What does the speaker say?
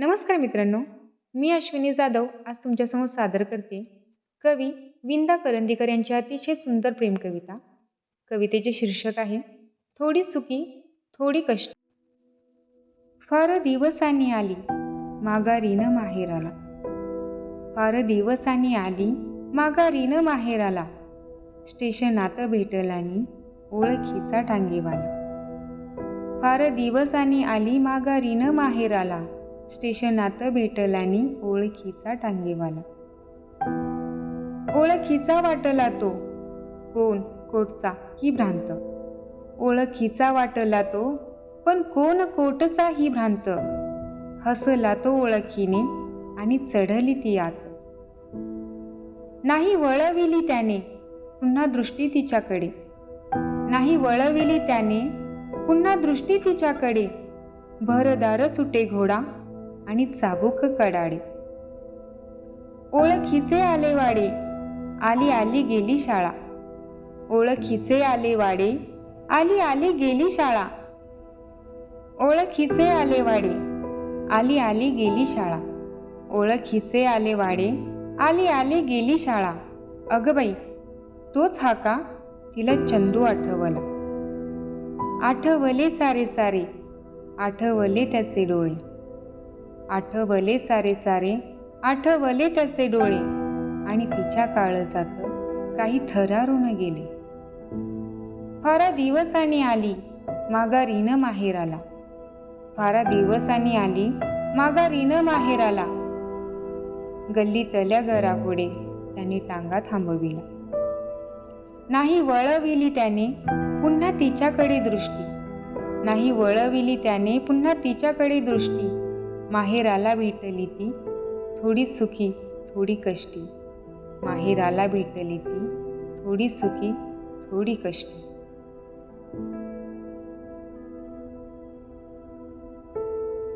नमस्कार मित्रांनो मी अश्विनी जाधव आज तुमच्यासमोर सादर करते. कवी विंदा करंदीकर यांची अतिशय सुंदर प्रेम कविता. कवितेचे शीर्षक आहे थोडी सुखी थोडी कष्ट. फार दिवसांनी आली माघारीनं माहेराला. फार दिवसांनी आली माघारीनं माहेराला. स्टेशनात भेटलानी ओळखीचा टांगेवाला. फार दिवसांनी आली माघारीनं माहेराला. स्टेशनात भेटलानी ओळखीचा टांगेवाला. ओळखीचा वाटला तो. कोण? कोटचा ही भ्रांत. ओळखीचा वाटला तो पण कोण कोटचा ही भ्रांत? हसला तो ओळखीने आणि चढली ती आत. नाही वळविली त्याने पुन्हा दृष्टी तिच्याकडे. नाही वळविली त्याने पुन्हा दृष्टी तिच्याकडे. भरदार सुटे घोडा आणि चाबूक कडाडे. ओळखीचे आले वाडे आली आली गेली शाळा. ओळखीचे आले वाडे आली आली गेली शाळा. ओळखीचे आले वाडे आली आली गेली शाळा. ओळखीचे आले वाडे आली आली गेली शाळा. अगं बाई तोच हा का? तिला चंदू आठवला. आठवले सारे सारे. आठवले त्याचे डोळे. आठवले सारे सारे आठवले त्याचे डोळे. आणि तिच्या काळजात काही थरारून गेले. फारा दिवसानी आली माघारीनं माहेराला. फारा दिवसानी आली माघारीनं माहेराला. गल्लीतल्या घरापुढे त्यांनी टांगा थांबविला. नाही वळविली त्याने पुन्हा तिच्याकडे दृष्टी. नाही वळविली त्याने पुन्हा तिच्याकडे दृष्टी. माहेराला भेटली ती थोडी सुखी थोडी कष्टी. माहेराला भेटली ती थोडी सुखी थोडी कष्टी.